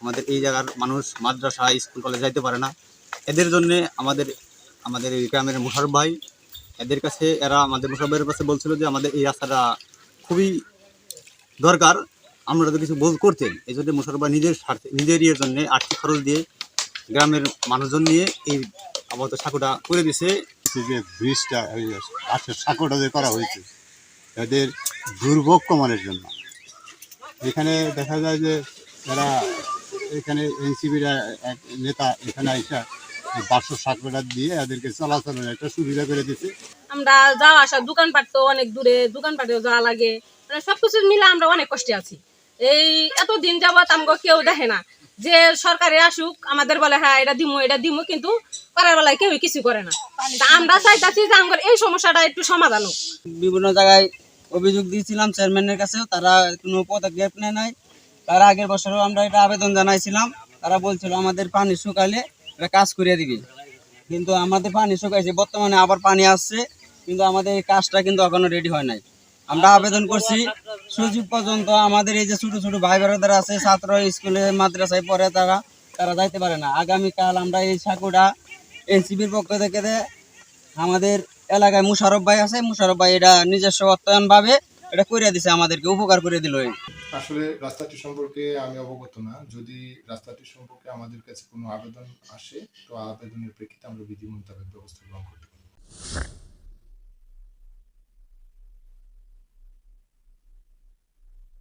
আমাদের এই জায়গার মানুষ মাদ্রাসা, স্কুল, কলেজ যাইতে পারে না। এদের জন্য আমাদের আমাদের এই গ্রামের মুশারফ ভাই, এদের কাছে এরা আমাদের মুশারফ ভাইয়ের কাছে বলছিল যে আমাদের এই রাস্তাটা খুবই দরকার, আমরা তো কিছু বোধ করতেন এই জন্য মুশারফ ভাই নিজের স্বার্থে, নিজের ইয়ের জন্য আর্থিক খরচ দিয়ে গ্রামের মানুষজন নিয়ে এই আপাতত সাঁকুটা করে দিছে যে ব্রিজটা সাঁকোটা যে করা হয়েছে তাদের দুর্ভোগ কমানোর জন্য। এখানে দেখা যায় যে যারা এখানে এনসিবির এক নেতা এখানে আইসা বাসর সাঁকোটা দিয়ে এদেরকে চলাচলের একটা সুবিধা করে দিচ্ছে আমরা যাওয়া আসা দোকানপাট তো অনেক দূরে দোকানপাটেও যাওয়া লাগে। মানে সবকিছু মিলে আমরা অনেক কষ্টে আছি। এই এত দিন যাবত আমাকে কেউ দেখে না। যে সরকারে আসুক আমাদের বলে হ্যাঁ এটা দিমু এটা দিমু কিন্তু করার বেলায় কেউ কিছু করে না। আমরা চাইতাছি যে আমার এই সমস্যাটা একটু সমাধান হোক। বিভিন্ন জায়গায় অভিযোগ দিয়েছিলাম চেয়ারম্যানের কাছেও তারা কোনো পদক্ষেপ নেয় নাই। তার আগের বছরও আমরা এটা আবেদন জানাইছিলাম। তারা বলছিল, আমাদের পানি শুকালে এটা কাজ করিয়ে দিবি। কিন্তু আমাদের পানি শুকাইছে, বর্তমানে আবার পানি আসছে, কিন্তু আমাদের এই কাজটা কিন্তু এখনও রেডি হয় নাই। আমরা আবেদন করছি। সুযোগ পর্যন্ত আমাদের এই যে ছোট ছোট ভাই বোনেরা আছে, ছাত্র, স্কুলে, মাদ্রাসায় পড়ে তারা তারা যাইতে পারে না। আগামীকাল আমরা এই সাঁকুটা এনসিবির পক্ষ থেকে আমাদের এলাকায় মুশারফ ভাই আছে। মুশারফ ভাই এটা নিজস্ব অর্থায়ন ভাবে এটা করে দিছে আমাদেরকে, উপকার করে দিল আসলে রাস্তাটি সম্পর্কে আমি অবগত না। যদি রাস্তাটি সম্পর্কে আমাদের কাছে কোনো আবেদন আসে, তো আবেদনের প্রেক্ষিতে আমরা বিধি মোতাবেক ব্যবস্থা গ্রহণ পারি